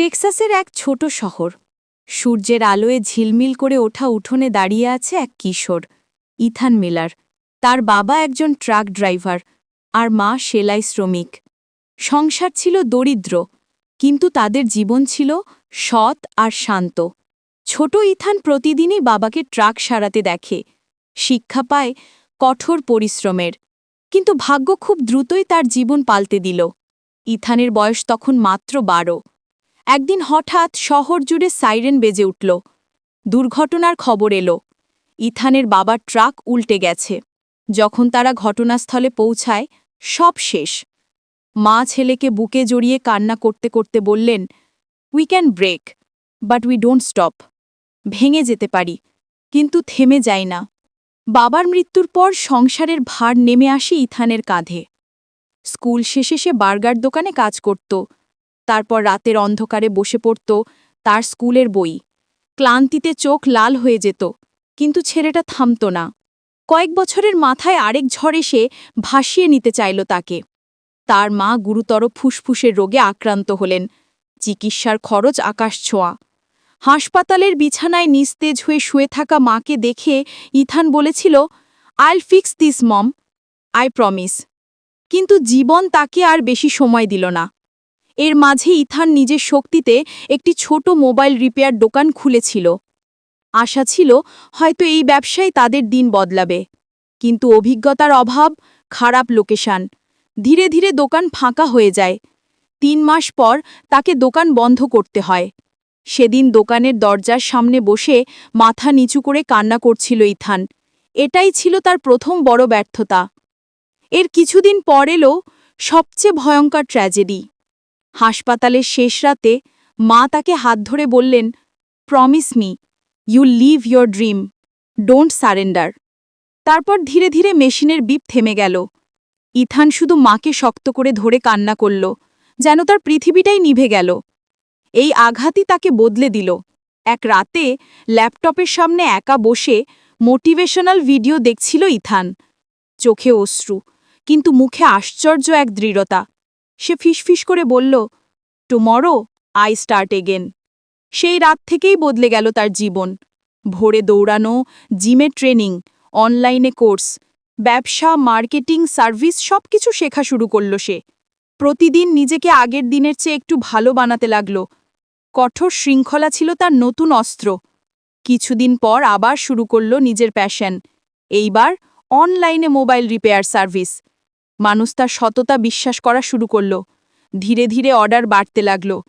টেক্সাসের এক ছোট শহর। সূর্যের আলোয় ঝিলমিল করে ওঠা উঠোনে দাঁড়িয়ে আছে এক কিশোর, ইথান মিলার। তার বাবা একজন ট্রাক ড্রাইভার আর মা সেলাই শ্রমিক। সংসার ছিল দরিদ্র, কিন্তু তাদের জীবন ছিল সৎ আর শান্ত। ছোট ইথান প্রতিদিনই বাবাকে ট্রাক সারাতে দেখে, শিক্ষা পায় কঠোর পরিশ্রমের। কিন্তু ভাগ্য খুব দ্রুতই তার জীবন পাল্টে দিল। ইথানের বয়স তখন মাত্র বারো। একদিন হঠাৎ শহর জুড়ে সাইরেন বেজে উঠল। দুর্ঘটনার খবর এলো। ইথানের বাবার ট্রাক উল্টে গেছে। যখন তারা ঘটনাস্থলে পৌঁছায়, সব শেষ। মা ছেলেকে বুকে জড়িয়ে কান্না করতে করতে বললেন we can break but we don't stop ভেঙে যেতে পারি, কিন্তু থেমে যায় না। বাবার মৃত্যুর পর সংসারের ভার নেমে আসে ইথানের কাঁধে। স্কুল শেষে সে বার্গার দোকানে কাজ করত। তারপর রাতের অন্ধকারে বসে পড়ত তার স্কুলের বই। ক্লান্তিতে চোখ লাল হয়ে যেত, কিন্তু ছেলেটা থামত না। কয়েক বছরের মাথায় আরেক ঝড় এসে ভাসিয়ে নিতে চাইল তাকে। তার মা গুরুতর ফুসফুসের রোগে আক্রান্ত হলেন। চিকিৎসার খরচ আকাশ ছোঁয়া। হাসপাতালের বিছানায় নিস্তেজ হয়ে শুয়ে থাকা মাকে দেখে ইথান বলেছিল I'll fix this mom I promise কিন্তু জীবন তাকে আর বেশি সময় দিল না। এর মাঝে ইথান নিজের শক্তিতে একটি ছোট মোবাইল রিপেয়ার দোকান খুলেছিল। আশা ছিল হয়তো এই ব্যবসায় তাদের দিন বদলাবে। কিন্তু অভিজ্ঞতার অভাব, খারাপ লোকেশান, ধীরে ধীরে দোকান ফাঁকা হয়ে যায়। তিন মাস পর তাকে দোকান বন্ধ করতে হয়। সেদিন দোকানের দরজার সামনে বসে মাথা নিচু করে কান্না করছিল ইথান। এটাই ছিল তার প্রথম বড় ব্যর্থতা। এর কিছুদিন পর এলো সবচেয়ে ভয়ঙ্কর ট্র্যাজেডি। হাসপাতালের শেষ রাতে মা তাকে হাত ধরে বললেন promise me you live your dream don't surrender তারপর ধীরে ধীরে মেশিনের বিপ থেমে গেল। ইথান শুধু মাকে শক্ত করে ধরে কান্না করল, যেন তার পৃথিবীটাই নিভে গেল। এই আঘাতই তাকে বদলে দিল। এক রাতে ল্যাপটপের সামনে একা বসে মোটিভেশনাল ভিডিও দেখছিল ইথান। চোখে অশ্রু, কিন্তু মুখে আশ্চর্য এক দৃঢ়তা। সে ফিসফিস করে বলল টুমরো আই স্টার্ট এগেন সেই রাত থেকেই বদলে গেল তার জীবন। ভোরে দৌড়ানো, জিমে ট্রেনিং, অনলাইনে কোর্স, ব্যবসা, মার্কেটিং, সার্ভিস, সবকিছু শেখা শুরু করল সে। প্রতিদিন নিজেকে আগের দিনের চেয়ে একটু ভালো বানাতে লাগল। কঠোর শৃঙ্খলা ছিল তার নতুন অস্ত্র। কিছুদিন পর আবার শুরু করল নিজের প্যাশন। এইবার অনলাইনে মোবাইল রিপেয়ার সার্ভিস। মানুষ তার সততা বিশ্বাস করা শুরু করল। ধীরে ধীরে অর্ডার বাড়তে লাগল।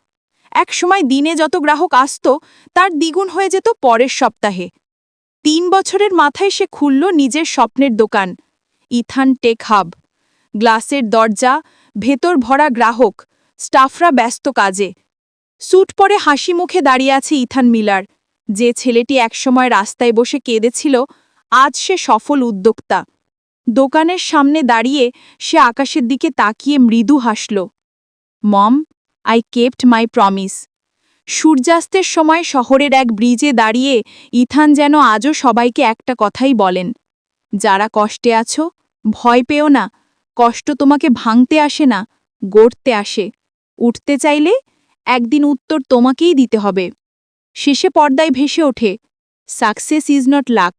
একসময় দিনে যত গ্রাহক আসত, তার দ্বিগুণ হয়ে যেত পরের সপ্তাহে। তিন বছরের মাথায় সে খুলল নিজের স্বপ্নের দোকান। Ethan tech hub. গ্লাসের দরজা, ভেতর ভরা গ্রাহক, স্টাফরা ব্যস্ত কাজে। স্যুট পরে হাসি মুখে দাঁড়িয়ে আছে ইথান মিলার। যে ছেলেটি একসময় রাস্তায় বসে কেঁদেছিল, আজ সে সফল উদ্যোক্তা। দোকানের সামনে দাঁড়িয়ে সে আকাশের দিকে তাকিয়ে মৃদু হাসল। Mom I kept my promise সূর্যাস্তের সময় শহরের এক ব্রিজে দাঁড়িয়ে ইথান যেন আজও সবাইকে একটা কথাই বলেন। যারা কষ্টে আছো, ভয় পেও না। কষ্ট তোমাকে ভাঙতে আসে না, গড়তে আসে। উঠতে চাইলে একদিন উত্তর তোমাকেই দিতে হবে। শেষে পর্দায় ভেসে ওঠে success is not luck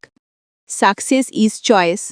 success is choice